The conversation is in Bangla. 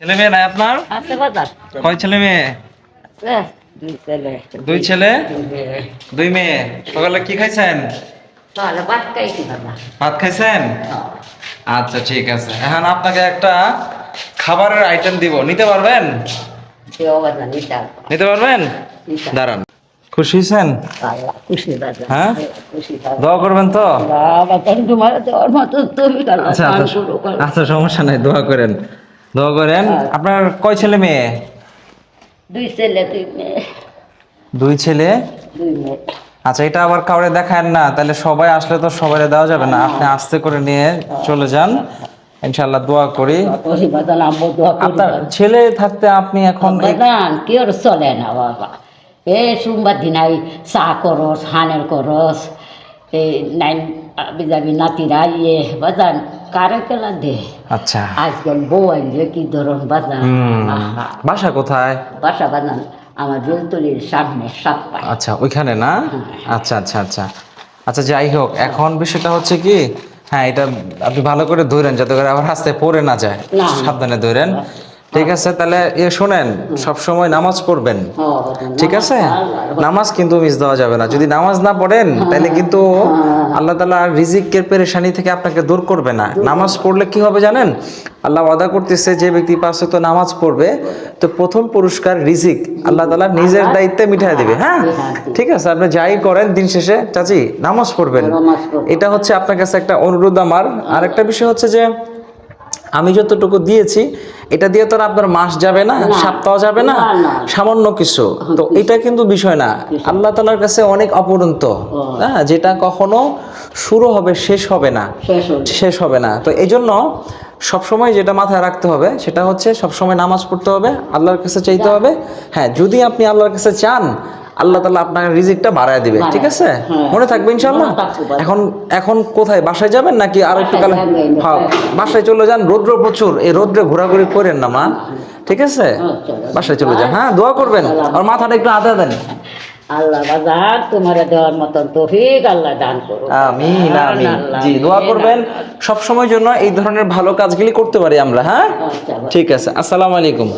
ছেলে মেয়ে নাই আপনার? কয় ছেলে মেয়ে? দুই ছেলে। দুই মেয়ে। সকালে কি খাইছেন? ভাত খাইছেন? আচ্ছা ঠিক আছে। এখন আপনাকে একটা খাবারের আইটেম দিব। নিতে পারবেন? নিতে পারবেন? দাঁড়ান। খুশি হয়েছেন? হ্যাঁ? দোয়া করবেন তো? আচ্ছা আচ্ছা। আচ্ছা সমস্যা নাই দোয়া করেন। দোয়া করেন। আপনার কয় ছেলে মেয়ে? দুই ছেলে দুই মেয়ে। দুই ছেলে? দুই মেয়ে। আচ্ছা এটা আবার কাউরে দেখায় না তাহলে সবাই আসলে তো সবাই দেওয়া যাবে না। আপনি আস্তে করে নিয়ে চলে যান। ইনশাআল্লাহ দোয়া করি। আপনার ছেলে থাকতে আপনি এখন এই- কি ওর চলে না বাবা? এ সোমবার দিন আই চা করস হানের করস। এই নাইন বিজাবি নাতিরা ইয়ে বাজান। কারে কেলা দে আচ্ছা। আজকাল বউ আনলে কি ধরন বাজান? বাসা কোথায়? বাসা বাজান আমার জলতলির সামনে সাত আচ্ছা ওইখানে না? আচ্ছা আচ্ছা আচ্ছা। আচ্ছা যাই হোক এখন বিষয়টা হচ্ছে কি হ্যাঁ এটা আপনি ভালো করে ধরেন যাতে করে আবার রাস্তায় পড়ে না যায়। সাবধানে ধরেন। ঠিক আছে তাহলে এ শোনেন সব সময় নামাজ পড়বেন। ঠিক আছে? নামাজ কিন্তু মিস দেওয়া যাবে না। যদি নামাজ না পড়েন তাহলে কিন্তু আল্লাহ তালা রিজিকের পেরেশানি থেকে আপনাকে দূর করবে না। নামাজ পড়লে কি হবে জানেন? আল্লাহ ওয়াদা করতেছে যে ব্যক্তি পাঁচ তো নামাজ পড়বে তো প্রথম পুরস্কার রিজিক আল্লাহ তালা নিজের দায়িত্বে মিঠাই দেবে হ্যাঁ? ঠিক আছে আপনি যাই করেন দিন শেষে চাচি নামাজ পড়বেন। এটা হচ্ছে আপনার কাছে একটা অনুরোধ আমার। আর একটা বিষয় হচ্ছে যে আমি যতটুকু দিয়েছি এটা দিয়ে তো আপনার মাস যাবে না সপ্তাহ যাবে না। সামান্য কিছু। তো এটা কিন্তু বিষয় না। আল্লাহ তালার কাছে অনেক অপরন্ত। হ্যাঁ। যেটা কখনো শুরু হবে শেষ হবে না। শেষ হবে। না। তো এই জন্য সবসময় যেটা মাথায় রাখতে হবে সেটা হচ্ছে সবসময় নামাজ পড়তে হবে আল্লাহর কাছে চাইতে হবে। হ্যাঁ যদি আপনি আল্লাহর কাছে চান আল্লাহ তালা আপনার রিজিকটা বাড়ায় দিবে ঠিক আছে? হ্যাঁ। মনে থাকবে ইনশাল্লাহ। এখন এখন কোথায়? বাসায় যাবেন নাকি আর একটু কালে? বাসায় হ্যাঁ বাসায় চলে যান রৌদ্র প্রচুর এই রৌদ্রে ঘোরাঘুরি করেন না মা। ঠিক আছে? আচ্ছা, বাসায় চলে যান। হ্যাঁ দোয়া করবেন। আর মাথাটা একটু আদা দেন। আল্লাহ বাজার তোমার দেওয়ার মতন তৌফিক আল্লাহ দান করো আমিন আমিন। জি দোয়া করবেন। সব সময় জন্য এই ধরনের ভালো কাজগুলি করতে পারি আমরা হ্যাঁ? আচ্ছা, ঠিক আছে আসসালামু আলাইকুম।